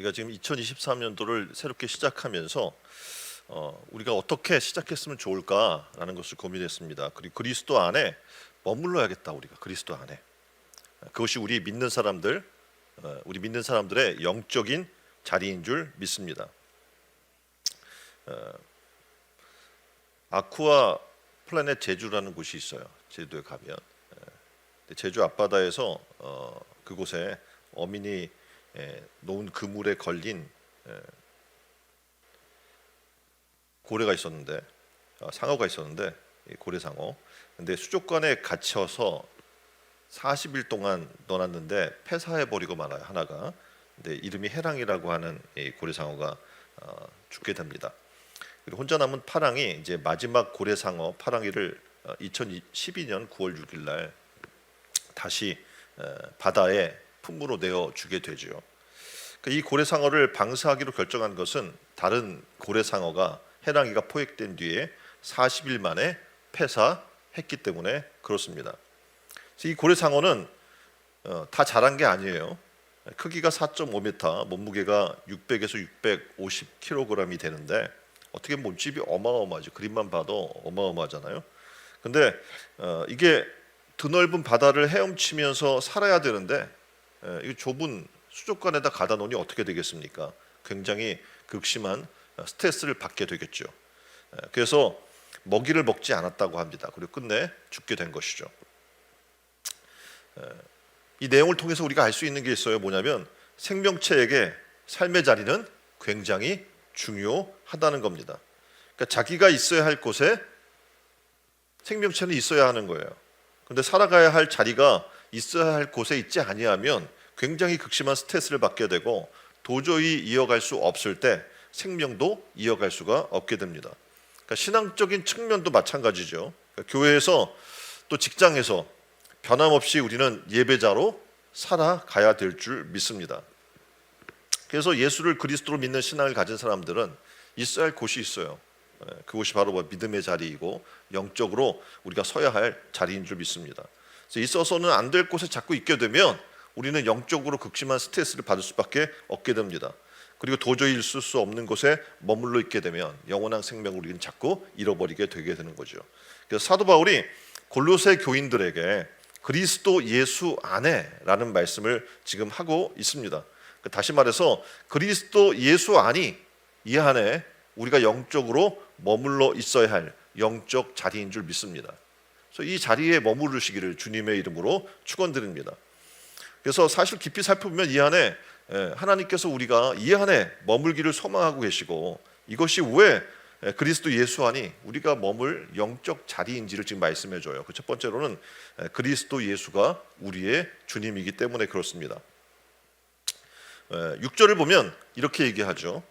우리가 지금 2023년도를 새롭게 시작하면서 어, 우리가 어떻게 시작했으면 좋을까라는 것을 고민했습니다. 그리고 그리스도 안에 머물러야겠다 우리가 그리스도 안에 그것이 우리 믿는 사람들, 어, 우리 믿는 사람들의 영적인 자리인 줄 믿습니다. 어, 아쿠아 플라넷 제주라는 곳이 있어요. 제주도에 가면 예. 제주 앞바다에서 어, 그곳에 어민이 예, 놓은 그물에 걸린 예, 고래가 있었는데 아, 상어가 있었는데 이 고래상어. 근데 수족관에 갇혀서 40일 동안 넣어놨는데 폐사해 버리고 말아요 하나가. 근데 이름이 해랑이라고 하는 이 고래상어가 어, 죽게 됩니다. 그리고 혼자 남은 파랑이 이제 마지막 고래상어 파랑이를 어, 2012년 9월 6일 날 다시 어, 바다에 품으로 내어 주게 되죠. 그러니까 이 고래상어를 방사하기로 결정한 것은 다른 고래상어가 해랑이가 포획된 뒤에 40일 만에 폐사했기 때문에 그렇습니다. 이 고래상어는 어, 다 자란 게 아니에요. 크기가 4.5m, 몸무게가 600에서 650kg이 되는데 어떻게 몸집이 어마어마하죠. 그림만 봐도 어마어마하잖아요. 근데 어, 이게 드넓은 바다를 헤엄치면서 살아야 되는데 에, 이 좁은 수족관에다 가다 놓으니 어떻게 되겠습니까? 굉장히 극심한 어, 스트레스를 받게 되겠죠. 에, 그래서 먹이를 먹지 않았다고 합니다. 그리고 끝내 죽게 된 것이죠. 에, 이 내용을 통해서 우리가 알 수 있는 게 있어요. 뭐냐면 생명체에게 삶의 자리는 굉장히 중요하다는 겁니다. 그러니까 자기가 있어야 할 곳에 생명체는 있어야 하는 거예요. 근데 살아가야 할 자리가 있어야 할 곳에 있지 아니하면 굉장히 극심한 스트레스를 받게 되고 도저히 이어갈 수 없을 때 생명도 이어갈 수가 없게 됩니다. 그러니까 신앙적인 측면도 마찬가지죠. 그러니까 교회에서 또 직장에서 변함없이 우리는 예배자로 살아가야 될 줄 믿습니다. 그래서 예수를 그리스도로 믿는 신앙을 가진 사람들은 있어야 할 곳이 있어요. 예, 그곳이 바로 뭐 믿음의 자리이고 영적으로 우리가 서야 할 자리인 줄 믿습니다. 있어서는 안 될 곳에 자꾸 있게 되면 우리는 영적으로 극심한 스트레스를 받을 수밖에 없게 됩니다. 그리고 도저히 있을 수 없는 곳에 머물러 있게 되면 영원한 생명을 우리는 자꾸 잃어버리게 되게 되는 거죠. 그래서 사도 바울이 골로새 교인들에게 그리스도 예수 안에라는 말씀을 지금 하고 있습니다. 다시 말해서 그리스도 예수 안이 이 안에 우리가 영적으로 머물러 있어야 할 영적 자리인 줄 믿습니다. 이 자리에 머무르시기를 주님의 이름으로 축원드립니다. 그래서 사실 깊이 살펴보면 이 안에 예, 하나님께서 우리가 이 안에 머물기를 소망하고 계시고 이것이 왜 예, 그리스도 예수 안이 우리가 머물 영적 자리인지를 지금 말씀해 줘요. 그 첫 번째로는 예, 그리스도 예수가 우리의 주님이기 때문에 그렇습니다. 6절을 보면 이렇게 얘기하죠.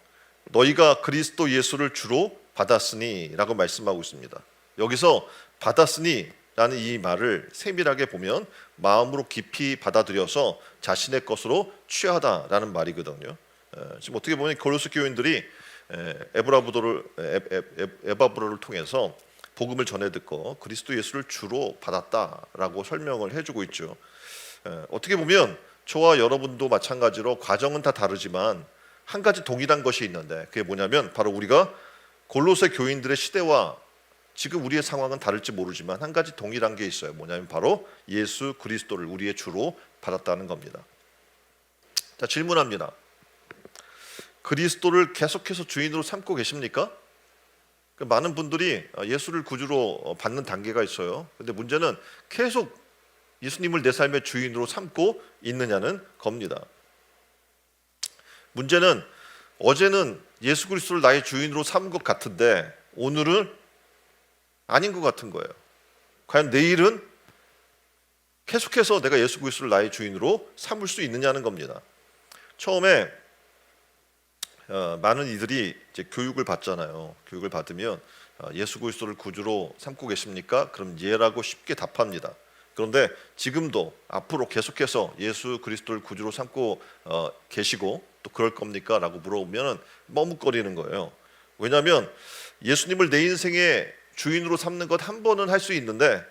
너희가 그리스도 예수를 주로 받았으니라고 말씀하고 있습니다. 여기서 받았으니라는 이 말을 세밀하게 보면 마음으로 깊이 받아들여서 자신의 것으로 취하다라는 말이거든요. 지금 어떻게 보면 고로스 교인들이 에브라부도를 에바브로를 통해서 복음을 전해 듣고 그리스도 예수를 주로 받았다라고 설명을 해주고 있죠. 어떻게 보면 저와 여러분도 마찬가지로 과정은 다 다르지만 한 가지 동일한 것이 있는데 그게 뭐냐면 바로 우리가 골로새 교인들의 시대와 지금 우리의 상황은 다를지 모르지만 한 가지 동일한 게 있어요. 뭐냐면 바로 예수 그리스도를 우리의 주로 받았다는 겁니다. 자, 질문합니다. 그리스도를 계속해서 주인으로 삼고 계십니까? 그 많은 분들이 예수를 구주로 받는 단계가 있어요. 근데 문제는 계속 예수님을 내 삶의 주인으로 삼고 있느냐는 겁니다. 문제는 어제는 예수 그리스도를 나의 주인으로 삼은 것 같은데 오늘은 아닌 것 같은 거예요. 과연 내일은 계속해서 내가 예수 그리스도를 나의 주인으로 삼을 수 있느냐는 겁니다. 처음에 어, 많은 이들이 이제 교육을 받잖아요. 교육을 받으면 어, 예수 그리스도를 구주로 삼고 계십니까? 그럼 예라고 쉽게 답합니다. 그런데 지금도 앞으로 계속해서 예수 그리스도를 구주로 삼고 어, 계시고 또 그럴 겁니까? 라고 물어보면 머뭇거리는 거예요. 왜냐하면 예수님을 내 인생의 주인으로 삼는 것 한 번은 할 수 있는데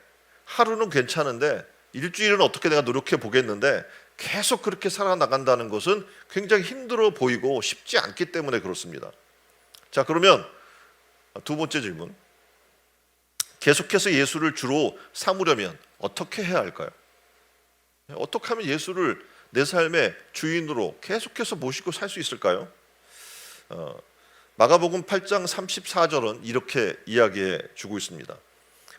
하루는 괜찮은데 일주일은 어떻게 내가 노력해 보겠는데 계속 그렇게 살아나간다는 것은 굉장히 힘들어 보이고 쉽지 않기 때문에 그렇습니다. 자, 그러면 두 번째 질문. 계속해서 예수를 주로 삼으려면 어떻게 해야 할까요? 어떻게 하면 예수를 내 삶의 주인으로 계속해서 모시고 살 수 있을까요? 어, 마가복음 8장 34절은 이렇게 이야기해 주고 있습니다.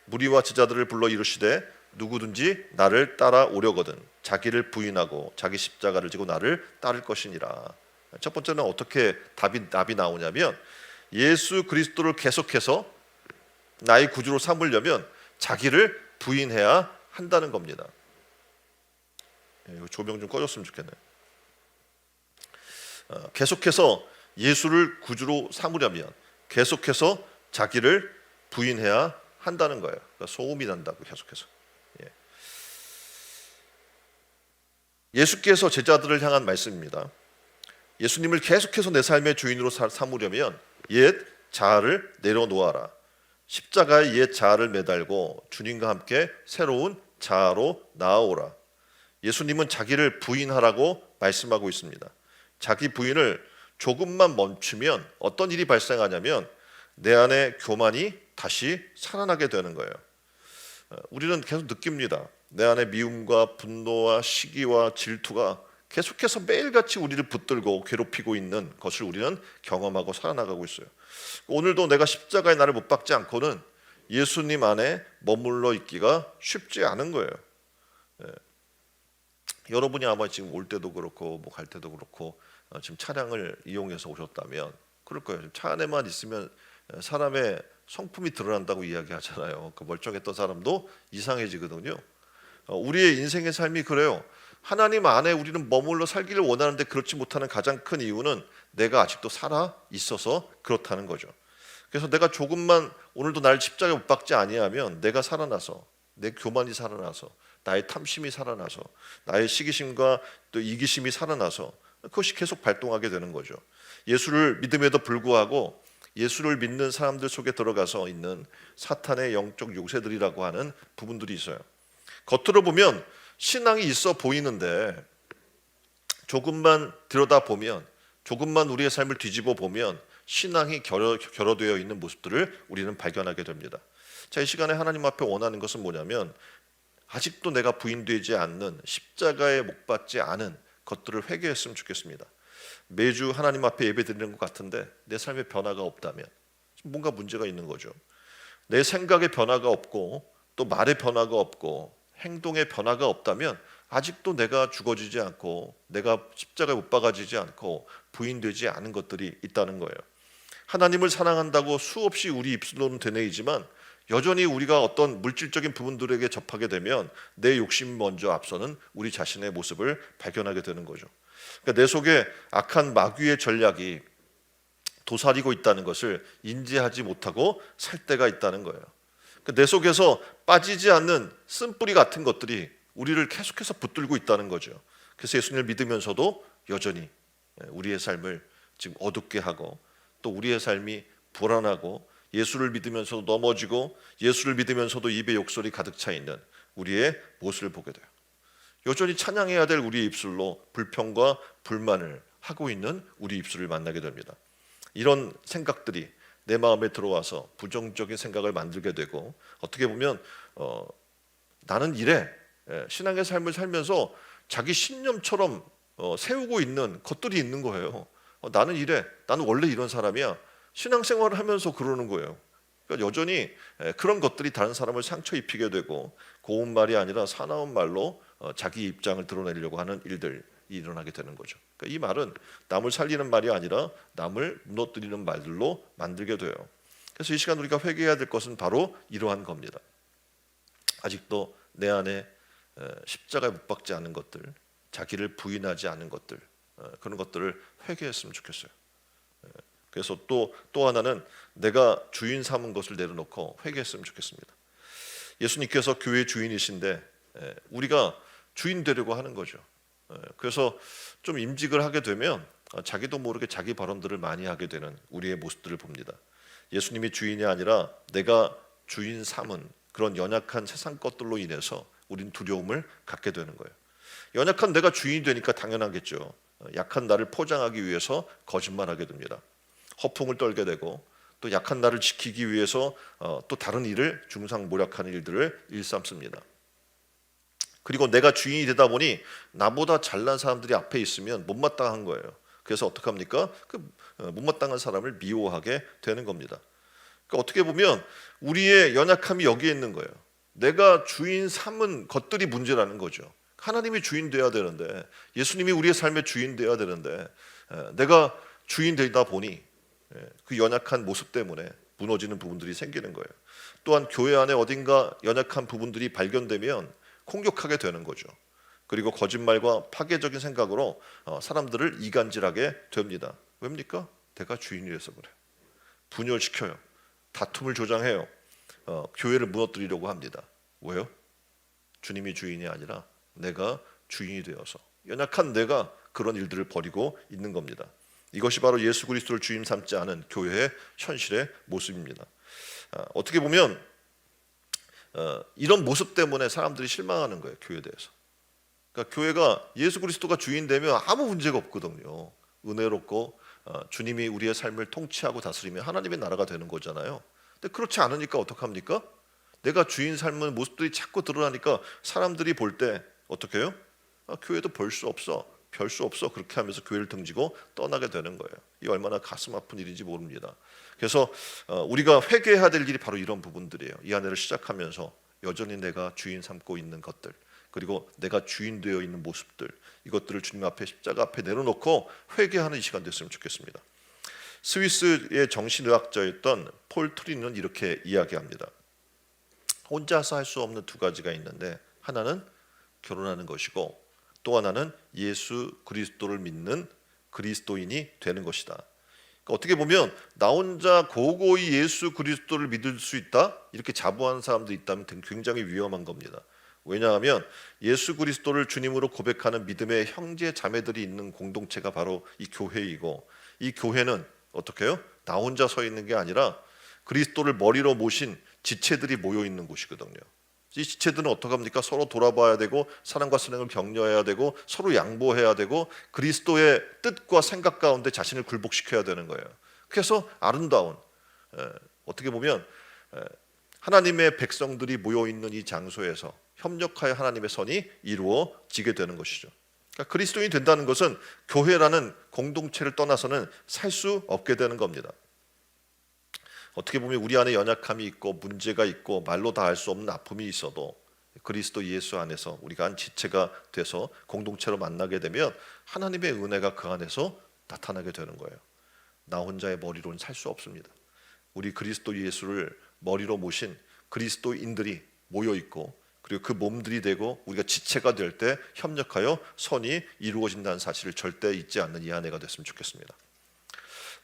무리와 제자들을 불러 이르시되 누구든지 나를 따라 오려거든 자기를 부인하고 자기 십자가를 지고 나를 따를 것이니라. 첫 번째는 어떻게 답이 답이 나오냐면 예수 그리스도를 계속해서 나의 구주로 삼으려면 자기를 부인해야 한다는 겁니다. 예, 조명 좀 꺼줬으면 좋겠네요. 어, 계속해서 예수를 구주로 삼으려면 계속해서 자기를 부인해야 한다는 거예요. 그러니까 소음이 난다고 계속해서. 예. 예수께서 제자들을 향한 말씀입니다. 예수님을 계속해서 내 삶의 주인으로 사- 삼으려면 옛 자아를 내려놓아라. 십자가에 옛 자아를 매달고 주님과 함께 새로운 자아로 나아오라. 예수님은 자기를 부인하라고 말씀하고 있습니다. 자기 부인을 조금만 멈추면 어떤 일이 발생하냐면 내 안에 교만이 다시 살아나게 되는 거예요. 어, 우리는 계속 느낍니다. 내 안에 미움과 분노와 시기와 질투가 계속해서 매일같이 우리를 붙들고 괴롭히고 있는 것을 우리는 경험하고 살아나가고 있어요. 오늘도 내가 십자가에 나를 못 박지 않고는 예수님 안에 머물러 있기가 쉽지 않은 거예요. 예. 여러분이 아마 지금 올 때도 그렇고 뭐 갈 때도 그렇고 어, 지금 차량을 이용해서 오셨다면 그럴 거예요. 차 안에만 있으면 어, 사람의 성품이 드러난다고 이야기하잖아요. 그 멀쩡했던 사람도 이상해지거든요. 어, 우리의 인생의 삶이 그래요. 하나님 안에 우리는 머물러 살기를 원하는데 그렇지 못하는 가장 큰 이유는 내가 아직도 살아 있어서 그렇다는 거죠. 그래서 내가 조금만 오늘도 날 십자가에 못 박지 아니하면 내가 살아나서 내 교만이 살아나서 나의 탐심이 살아나서 나의 시기심과 또 이기심이 살아나서 그것이 계속 발동하게 되는 거죠. 예수를 믿음에도 불구하고 예수를 믿는 사람들 속에 들어가서 있는 사탄의 영적 요새들이라고 하는 부분들이 있어요. 겉으로 보면 신앙이 있어 보이는데 조금만 들여다 보면 조금만 우리의 삶을 뒤집어 보면 신앙이 결여, 결여되어 있는 모습들을 우리는 발견하게 됩니다. 자, 이 시간에 하나님 앞에 원하는 것은 뭐냐면 아직도 내가 부인되지 않는 십자가에 못 박지 않은 것들을 회개했으면 좋겠습니다. 매주 하나님 앞에 예배드리는 것 같은데 내 삶에 변화가 없다면 뭔가 문제가 있는 거죠. 내 생각에 변화가 없고 또 말에 변화가 없고 행동에 변화가 없다면 아직도 내가 죽어지지 않고 내가 십자가에 못 박아지지 않고 부인되지 않은 것들이 있다는 거예요. 하나님을 사랑한다고 수없이 우리 입술로는 되뇌이지만 여전히 우리가 어떤 물질적인 부분들에게 접하게 되면 내 욕심 먼저 앞서는 우리 자신의 모습을 발견하게 되는 거죠. 그러니까 내 속에 악한 마귀의 전략이 도사리고 있다는 것을 인지하지 못하고 살 때가 있다는 거예요. 그러니까 내 속에서 빠지지 않는 쓴뿌리 같은 것들이 우리를 계속해서 붙들고 있다는 거죠. 그래서 예수님을 믿으면서도 여전히 우리의 삶을 지금 어둡게 하고 또 우리의 삶이 불안하고 예수를 믿으면서도 넘어지고 예수를 믿으면서도 입에 욕설이 가득 차 있는 우리의 모습을 보게 돼요. 여전히 찬양해야 될 우리의 입술로 불평과 불만을 하고 있는 우리 입술을 만나게 됩니다. 이런 생각들이 내 마음에 들어와서 부정적인 생각을 만들게 되고 어떻게 보면 어, 나는 이래 예, 신앙의 삶을 살면서 자기 신념처럼 어, 세우고 있는 것들이 있는 거예요. 어, 나는 이래, 나는 원래 이런 사람이야. 신앙생활을 하면서 그러는 거예요. 그러니까 여전히 에, 그런 것들이 다른 사람을 상처 입히게 되고 고운 말이 아니라 사나운 말로 어, 자기 입장을 드러내려고 하는 일들이 일어나게 되는 거죠. 그러니까 이 말은 남을 살리는 말이 아니라 남을 무너뜨리는 말들로 만들게 돼요. 그래서 이 시간 우리가 회개해야 될 것은 바로 이러한 겁니다. 아직도 내 안에 에, 십자가에 못 박지 않은 것들, 자기를 부인하지 않은 것들, 어, 그런 것들을 회개했으면 좋겠어요. 에, 그래서 또 또 하나는 내가 주인 삼은 것을 내려놓고 회개했으면 좋겠습니다. 예수님께서 교회 주인이신데 에, 우리가 주인 되려고 하는 거죠. 에, 그래서 좀 임직을 하게 되면 어, 자기도 모르게 자기 발언들을 많이 하게 되는 우리의 모습들을 봅니다. 예수님이 주인이 아니라 내가 주인 삼은 그런 연약한 세상 것들로 인해서 우린 두려움을 갖게 되는 거예요. 연약한 내가 주인이 되니까 당연하겠죠. 어, 약한 나를 포장하기 위해서 거짓말하게 됩니다. 허풍을 떨게 되고 또 약한 나를 지키기 위해서 어, 또 다른 일을 중상모략하는 일들을 일삼습니다. 그리고 내가 주인이 되다 보니 나보다 잘난 사람들이 앞에 있으면 못마땅한 거예요. 그래서 어떻게 합니까? 그 어, 못마땅한 사람을 미워하게 되는 겁니다. 그러니까 어떻게 보면 우리의 연약함이 여기에 있는 거예요. 내가 주인 삼은 것들이 문제라는 거죠. 하나님이 주인 돼야 되는데 예수님이 우리의 삶의 주인 돼야 되는데 에, 내가 주인 되다 보니 에, 그 연약한 모습 때문에 무너지는 부분들이 생기는 거예요. 또한 교회 안에 어딘가 연약한 부분들이 발견되면 공격하게 되는 거죠. 그리고 거짓말과 파괴적인 생각으로 어, 사람들을 이간질하게 됩니다. 왜입니까? 내가 주인이라서 그래. 분열시켜요. 다툼을 조장해요. 어, 교회를 무너뜨리려고 합니다. 왜요? 주님이 주인이 아니라 내가 주인이 되어서 연약한 내가 그런 일들을 벌이고 있는 겁니다. 이것이 바로 예수 그리스도를 주인 삼지 않은 교회의 현실의 모습입니다. 아, 어떻게 보면 어, 이런 모습 때문에 사람들이 실망하는 거예요 교회에 대해서. 그러니까 교회가 예수 그리스도가 주인 되면 아무 문제가 없거든요. 은혜롭고 어, 주님이 우리의 삶을 통치하고 다스리면 하나님의 나라가 되는 거잖아요. 근데 그렇지 않으니까 어떡합니까? 내가 주인 삶은 모습들이 자꾸 드러나니까 사람들이 볼 때 어떻게 해요? 아, 교회도 볼 수 없어. 별 수 없어. 그렇게 하면서 교회를 등지고 떠나게 되는 거예요. 이 얼마나 가슴 아픈 일인지 모릅니다. 그래서 어, 우리가 회개해야 될 일이 바로 이런 부분들이에요. 이한 해를 시작하면서 여전히 내가 주인 삼고 있는 것들 그리고 내가 주인 되어 있는 모습들 이것들을 주님 앞에 십자가 앞에 내려놓고 회개하는 이 시간 됐으면 좋겠습니다. 스위스의 정신의학자였던 폴 트리는 이렇게 이야기합니다. 혼자서 할 수 없는 두 가지가 있는데 하나는 결혼하는 것이고 또 하나는 예수 그리스도를 믿는 그리스도인이 되는 것이다. 그러니까 어떻게 보면 나 혼자 고고히 예수 그리스도를 믿을 수 있다 이렇게 자부하는 사람도 있다면 굉장히 위험한 겁니다. 왜냐하면 예수 그리스도를 주님으로 고백하는 믿음의 형제 자매들이 있는 공동체가 바로 이 교회이고 이 교회는 어떻게 해요? 나 혼자 서 있는 게 아니라 그리스도를 머리로 모신 지체들이 모여 있는 곳이거든요. 이 지체들은 어떻게 합니까? 서로 돌아봐야 되고 사랑과 선행을 격려해야 되고 서로 양보해야 되고 그리스도의 뜻과 생각 가운데 자신을 굴복시켜야 되는 거예요. 그래서 아름다운 에, 어떻게 보면 에, 하나님의 백성들이 모여 있는 이 장소에서 협력하여 하나님의 선이 이루어지게 되는 것이죠. 그러니까 그리스도인이 된다는 것은 교회라는 공동체를 떠나서는 살 수 없게 되는 겁니다. 어떻게 보면 우리 안에 연약함이 있고 문제가 있고 말로 다할수 없는 아픔이 있어도 그리스도 예수 안에서 우리가 한 지체가 돼서 공동체로 만나게 되면 하나님의 은혜가 그 안에서 나타나게 되는 거예요. 나 혼자의 머리로는 살 수 없습니다. 우리 그리스도 예수를 머리로 모신 그리스도인들이 모여 있고 그리고 그 몸들이 되고 우리가 지체가 될 때 협력하여 선이 이루어진다는 사실을 절대 잊지 않는 이 한 해가 됐으면 좋겠습니다.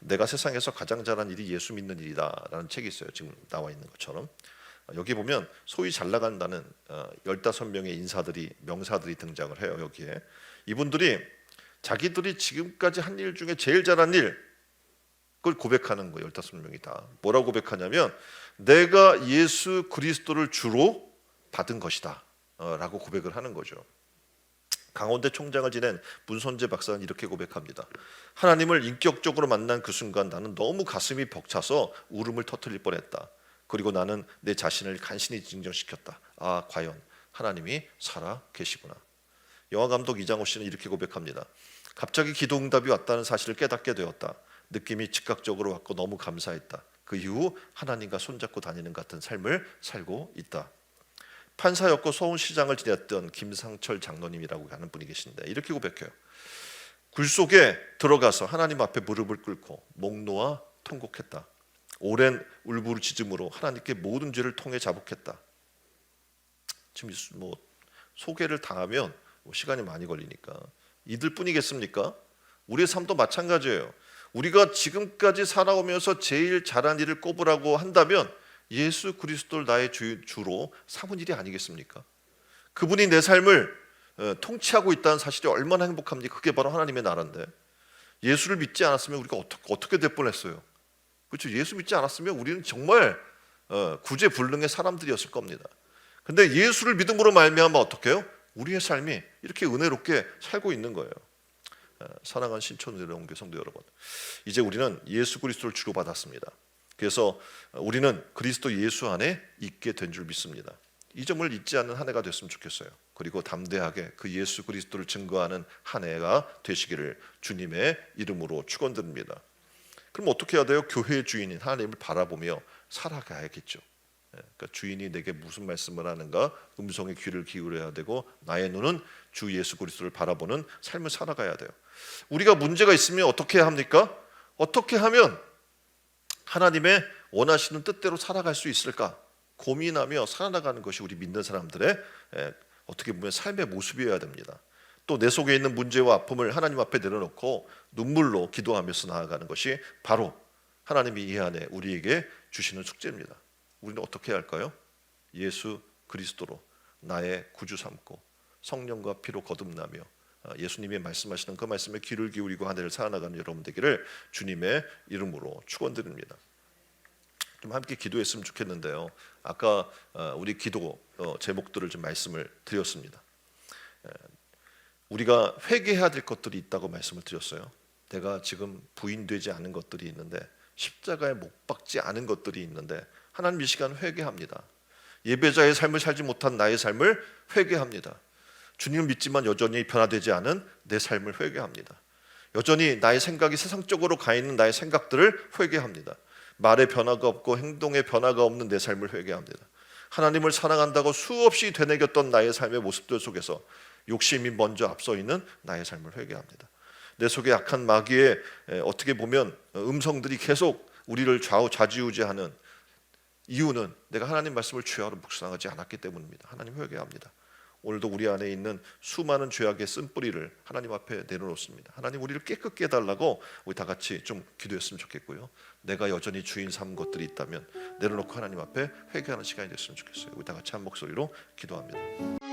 내가 세상에서 가장 잘한 일이 예수 믿는 일이다라는 책이 있어요. 지금 나와 있는 것처럼 여기 보면 소위 잘 나간다는 어, 열다섯 명의 인사들이 명사들이 등장을 해요. 여기에 이분들이 자기들이 지금까지 한 일 중에 제일 잘한 일 그걸 고백하는 거예요. 열다섯 명이 다 뭐라고 고백하냐면 내가 예수 그리스도를 주로 받은 것이다. 어, 라고 고백을 하는 거죠. 강원대 총장을 지낸 문선재 박사는 이렇게 고백합니다. 하나님을 인격적으로 만난 그 순간 나는 너무 가슴이 벅차서 울음을 터뜨릴 뻔했다. 그리고 나는 내 자신을 간신히 진정시켰다. 아, 과연 하나님이 살아 계시구나. 영화 감독 이장호 씨는 이렇게 고백합니다. 갑자기 기도 응답이 왔다는 사실을 깨닫게 되었다. 느낌이 즉각적으로 왔고 너무 감사했다. 그 이후 하나님과 손잡고 다니는 같은 삶을 살고 있다. 판사였고 서울시장을 지냈던 김상철 장로님이라고 하는 분이 계신데 이렇게 고백해요. 굴 속에 들어가서 하나님 앞에 무릎을 꿇고 목 놓아 통곡했다. 오랜 울부짖음으로 하나님께 모든 죄를 통해 자복했다. 지금 뭐 소개를 당하면 뭐 시간이 많이 걸리니까 이들 뿐이겠습니까? 우리의 삶도 마찬가지예요. 우리가 지금까지 살아오면서 제일 잘한 일을 꼽으라고 한다면 예수 그리스도를 나의 주, 주로 삼은 일이 아니겠습니까? 그분이 내 삶을 어, 통치하고 있다는 사실이 얼마나 행복합니까? 그게 바로 하나님의 나라인데 예수를 믿지 않았으면 우리가 어떻게, 어떻게 될 뻔했어요? 그렇죠? 예수 믿지 않았으면 우리는 정말 어, 구제불능의 사람들이었을 겁니다. 근데 예수를 믿음으로 말미암아 어떻게 해요? 우리의 삶이 이렇게 은혜롭게 살고 있는 거예요. 어, 사랑하는 신촌 은혜로운 교회 성도 여러분, 이제 우리는 예수 그리스도를 주로 받았습니다. 그래서 우리는 그리스도 예수 안에 있게 된 줄 믿습니다. 이 점을 잊지 않는 한 해가 됐으면 좋겠어요. 그리고 담대하게 그 예수 그리스도를 증거하는 한 해가 되시기를 주님의 이름으로 축원드립니다. 그럼 어떻게 해야 돼요? 교회의 주인인 하나님을 바라보며 살아가야겠죠. 예, 그러니까 주인이 내게 무슨 말씀을 하는가 음성에 귀를 기울여야 되고 나의 눈은 주 예수 그리스도를 바라보는 삶을 살아가야 돼요. 우리가 문제가 있으면 어떻게 합니까? 어떻게 하면 하나님의 원하시는 뜻대로 살아갈 수 있을까 고민하며 살아나가는 것이 우리 믿는 사람들의 예, 어떻게 보면 삶의 모습이어야 됩니다. 또 내 속에 있는 문제와 아픔을 하나님 앞에 내려놓고 눈물로 기도하면서 나아가는 것이 바로 하나님이 이 안에 우리에게 주시는 숙제입니다. 우리는 어떻게 할까요? 예수 그리스도로 나의 구주 삼고 성령과 피로 거듭나며 아, 예수님이 말씀하시는 그 말씀에 귀를 기울이고 한 해를 살아나가는 여러분 되기를 주님의 이름으로 축원드립니다. 좀 함께 기도했으면 좋겠는데요. 아까 어, 우리 기도 어, 제목들을 좀 말씀을 드렸습니다. 에, 우리가 회개해야 될 것들이 있다고 말씀을 드렸어요. 내가 지금 부인되지 않은 것들이 있는데 십자가에 못 박지 않은 것들이 있는데 하나님 이 시간 회개합니다. 예배자의 삶을 살지 못한 나의 삶을 회개합니다. 주님을 믿지만 여전히 변화되지 않은 내 삶을 회개합니다. 여전히 나의 생각이 세상적으로 가 있는 나의 생각들을 회개합니다. 말의 변화가 없고 행동의 변화가 없는 내 삶을 회개합니다. 하나님을 사랑한다고 수없이 되뇌겼던 나의 삶의 모습들 속에서 욕심이 먼저 앞서 있는 나의 삶을 회개합니다. 내 속에 약한 마귀의 에, 어떻게 보면 음성들이 계속 우리를 좌우 좌지우지하는 이유는 내가 하나님 말씀을 죄하로 묵상하지 않았기 때문입니다. 하나님 회개합니다. 오늘도 우리 안에 있는 수많은 죄악의 쓴뿌리를 하나님 앞에 내려놓습니다. 하나님 우리를 깨끗게 해달라고 우리 다 같이 좀 기도했으면 좋겠고요. 내가 여전히 주인 삼은 것들이 있다면 내려놓고 하나님 앞에 회개하는 시간이 됐으면 좋겠어요. 우리 다 같이 한 목소리로 기도합니다.